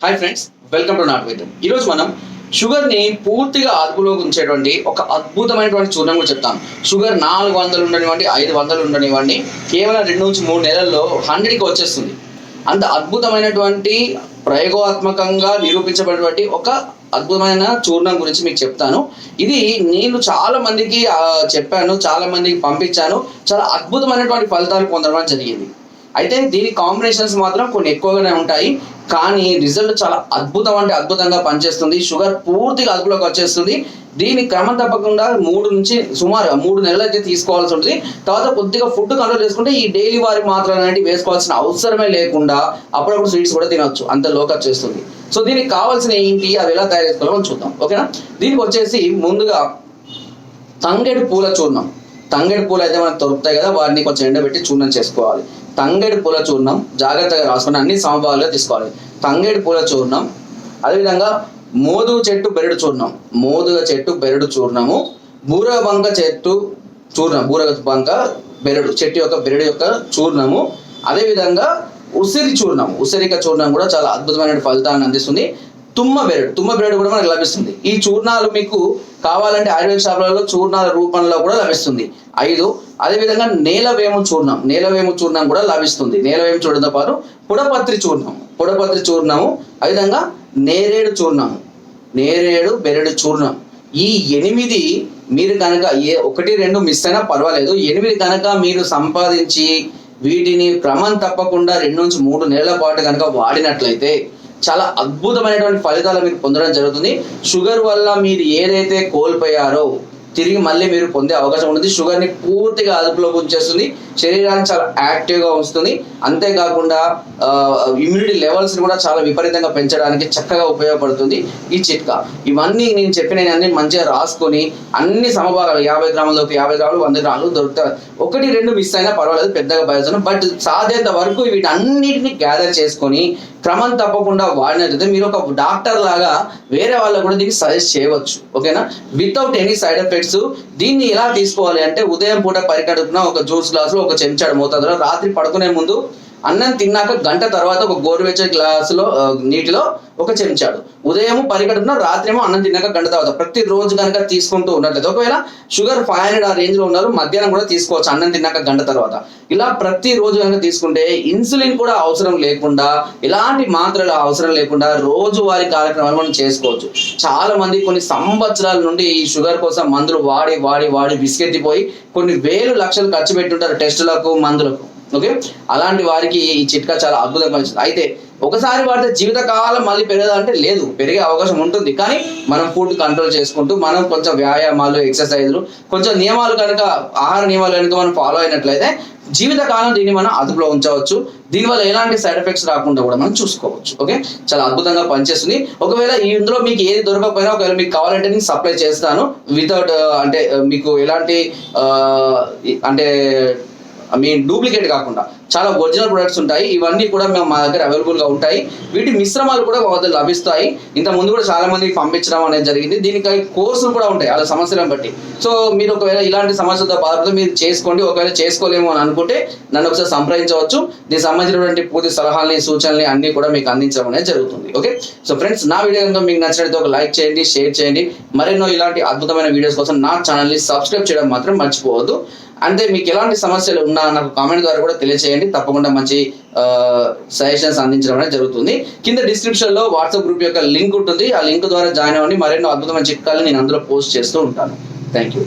Hi friends welcome to నాట్ వైద్యం ఈరోజు మనం షుగర్ని పూర్తిగా అదుపులో ఉంచేటువంటి ఒక అద్భుతమైనటువంటి చూర్ణం కూడా చెప్తాను షుగర్ నాలుగు వందలు ఉండనివ్వండి ఐదు వందలు ఉండనివ్వండి కేవలం రెండు నుంచి మూడు నెలల్లో హండ్రెడ్కి వచ్చేస్తుంది. అంత అద్భుతమైనటువంటి ప్రయోగాత్మకంగా నిరూపించబడినటువంటి ఒక అద్భుతమైన చూర్ణం గురించి మీకు చెప్తాను. ఇది నేను చాలా మందికి చెప్పాను చాలా మందికి పంపించాను. చాలా అద్భుతమైనటువంటి ఫలితాలు పొందడం జరిగింది. అయితే దీని కాంబినేషన్స్ మాత్రం కొన్ని ఎక్కువగానే ఉంటాయి. కానీ రిజల్ట్ చాలా అద్భుతం అంటే అద్భుతంగా పనిచేస్తుంది. షుగర్ పూర్తిగా అదుపులోకి వచ్చేస్తుంది. దీన్ని క్రమం తప్పకుండా మూడు నుంచి సుమారు మూడు నెలలు అయితే తీసుకోవాల్సి ఉంటుంది. తర్వాత కొద్దిగా ఫుడ్ కంట్రోల్ చేసుకుంటే ఈ డైలీ వారి మాత్రం అనేవి వేసుకోవాల్సిన అవసరమే లేకుండా అప్పుడప్పుడు స్వీట్స్ కూడా తినవచ్చు అంత లోకర్ చేస్తుంది సో దీనికి కావాల్సిన ఏంటి? అవి ఎలా తయారు చేసుకోవాలో చూద్దాం. ఓకేనా? దీనికి వచ్చేసి ముందుగా తంగేడు పూల చూర్ణం. తంగేడు పూలు అయితే మనకు దొరుకుతాయి కదా వాటిని కొంచెం ఎండబెట్టి చూర్ణం చేసుకోవాలి. తంగేడు పూల చూర్ణం జాగ్రత్తగా రాసుకుని అన్ని సమభాగాలుగా తీసుకోవాలి. తంగేడు పూల చూర్ణం అదేవిధంగా మోదు చెట్టు బెరడు చూర్ణం. మోదుగ చెట్టు బెరడు చూర్ణము బూరగ బంక చెట్టు చూర్ణం బూరగ బంక బెరడు చెట్టు యొక్క బెరడు యొక్క చూర్ణము అదేవిధంగా ఉసిరి చూర్ణం. ఉసిరిక చూర్ణం కూడా చాలా అద్భుతమైన ఫలితాన్ని అందిస్తుంది. తుమ్మ బెరడు తుమ్మ బెరడు కూడా మనకు లభిస్తుంది. ఈ చూర్ణాలు మీకు కావాలంటే ఆయుర్వేద షాపులలో చూర్ణాల రూపంలో కూడా లభిస్తుంది. ఐదు అదేవిధంగా నేలవేము చూర్ణం. నేలవేము చూర్ణం కూడా లభిస్తుంది. నేలవేము చూడడంతో పాటు పుడపత్రి చూర్ణం. పుడపత్రి చూర్ణము అదేవిధంగా నేరేడు చూర్ణము నేరేడు బెరడు చూర్ణం. ఈ ఎనిమిది మీరు కనుక ఏ ఒకటి రెండు మిస్ అయినా పర్వాలేదు. ఎనిమిది కనుక మీరు సంపాదించి వీటిని క్రమం తప్పకుండా రెండు నుంచి మూడు నెలల పాటు కనుక వాడినట్లయితే చాలా అద్భుతమైనటువంటి ఫలితాలు మీరు పొందడం జరుగుతుంది. షుగర్ వల్ల మీరు ఏదైతే కోల్పోయారో తిరిగి మళ్ళీ మీరు పొందే అవకాశం ఉంటుంది షుగర్ని పూర్తిగా అదుపులోకి ఉంచేస్తుంది. శరీరాన్ని చాలా యాక్టివ్గా ఉంచుతుంది. అంతేకాకుండా ఇమ్యూనిటీ లెవెల్స్ని కూడా చాలా విపరీతంగా పెంచడానికి చక్కగా ఉపయోగపడుతుంది ఈ చిట్కా. ఇవన్నీ నేను చెప్పిన అన్ని మంచిగా రాసుకొని అన్ని సమభాగాలు యాభై గ్రాములకు యాభై గ్రాములు వంద గ్రాములు దొరుకుతాయి. ఒకటి రెండు మిస్ అయినా పర్వాలేదు పెద్దగా భయస్తున్నాం బట్ సాధ్యత వరకు వీటన్నిటిని గ్యాదర్ చేసుకొని క్రమం తప్పకుండా వాడినట్లయితే మీరు ఒక డాక్టర్ లాగా వేరే వాళ్ళకు కూడా దీనికి సజెస్ట్ చేయవచ్చు. ఓకేనా వితౌట్ ఎనీ సైడ్ ఎఫెక్ట్స్ దీన్ని ఎలా తీసుకోవాలి అంటే ఉదయం పూట పరికడుపున ఒక జ్యూస్ గ్లాసులో ఒక చెంచాడు మోతాదులో. రాత్రి పడుకునే ముందు అన్నం తిన్నాక గంట తర్వాత ఒక గోరువెచ్చని గ్లాసులో నీటిలో ఒక చెంచాడు. ఉదయం పరిగడుపున రాత్రేమో అన్నం తిన్నాక గంట తర్వాత. ప్రతి రోజు కనుక తీసుకుంటూ ఉన్నట్లయితే ఒకవేళ షుగర్ ఫైవ్ హండ్రెడ్ ఆ రేంజ్లో ఉన్నారు మధ్యాహ్నం కూడా తీసుకోవచ్చు అన్నం తిన్నాక గంట తర్వాత. ఇలా ప్రతి రోజు కనుక తీసుకుంటే ఇన్సులిన్ కూడా అవసరం లేకుండా ఎలాంటి మాత్రలు అవసరం లేకుండా రోజు వారి కార్యక్రమాలు మనం చేసుకోవచ్చు. చాలా మంది కొన్ని సంవత్సరాల నుండి ఈ షుగర్ కోసం మందులు వాడి వాడి వాడి బిస్కెత్తిపోయి కొన్ని వేలు లక్షలు ఖర్చు పెట్టుంటారు టెస్టులకు మందులకు. ఓకే అలాంటి వారికి ఈ చిట్కా చాలా అద్భుతంగా పనిచేస్తుంది. అయితే ఒకసారి వాడితే జీవితకాలం మళ్ళీ పెరగదంటే లేదు. పెరిగే అవకాశం ఉంటుంది. కానీ మనం ఫుడ్ కంట్రోల్ చేసుకుంటూ మనం కొంచెం వ్యాయామాలు ఎక్సర్సైజ్లు కొంచెం నియమాలు కనుక ఆహార నియమాలు కనుక మనం ఫాలో అయినట్లయితే జీవితకాలం దీన్ని మనం అదుపులో ఉంచవచ్చు. దీనివల్ల ఎలాంటి సైడ్ ఎఫెక్ట్స్ రాకుండా కూడా మనం చూసుకోవచ్చు. ఓకే చాలా అద్భుతంగా పనిచేస్తుంది. ఒకవేళ ఇందులో మీకు ఏది దొరకకపోయినా ఒకవేళ మీకు కావాలంటే నేను సప్లై చేస్తాను. వితౌట్ అంటే మీకు ఎలాంటి అంటే మీ డూప్లికేట్ కాకుండా. చాలా ఒరిజినల్ ప్రొడక్ట్స్ ఉంటాయి. ఇవన్నీ కూడా మేము మా దగ్గర అవైలబుల్గా ఉంటాయి. వీటి మిశ్రమాలు కూడా మా వద్ద లభిస్తాయి. ఇంత ముందు కూడా చాలా మందికి పంపించడం అనేది జరిగింది. దీనికి కోర్సులు కూడా ఉంటాయి అలా సమస్యలను బట్టి. సో మీరు ఒకవేళ ఇలాంటి సమస్యలతో బాధపడితే మీరు చేసుకోండి. ఒకవేళ చేసుకోలేము అని అనుకుంటే నన్ను ఒకసారి సంప్రదించవచ్చు. దీనికి సంబంధించినటువంటి పూర్తి సలహాలని సూచనలని అన్ని కూడా మీకు అందించడం అనేది జరుగుతుంది. ఓకే సో ఫ్రెండ్స్ నా వీడియో కనుక మీకు నచ్చినట్లయితే ఒక లైక్ చేయండి షేర్ చేయండి. మరెన్నో ఇలాంటి అద్భుతమైన వీడియోస్ కోసం నా ఛానల్ని సబ్స్క్రైబ్ చేయడం మాత్రం మర్చిపోవద్దు. అంటే మీకు ఎలాంటి సమస్యలు ఉన్నా నాకు కామెంట్ ద్వారా కూడా చేయండి. తప్పకుండా మంచి సజెషన్స్ అందించడం అనేది జరుగుతుంది. కింద డిస్క్రిప్షన్లో వాట్సాప్ గ్రూప్ యొక్క లింక్ ఉంటుంది. ఆ లింక్ ద్వారా జాయిన్ అవ్వండి. మరెన్నో అద్భుతమైన చిట్కాలు నేను అందులో పోస్ట్ చేస్తూ ఉంటాను. Thank you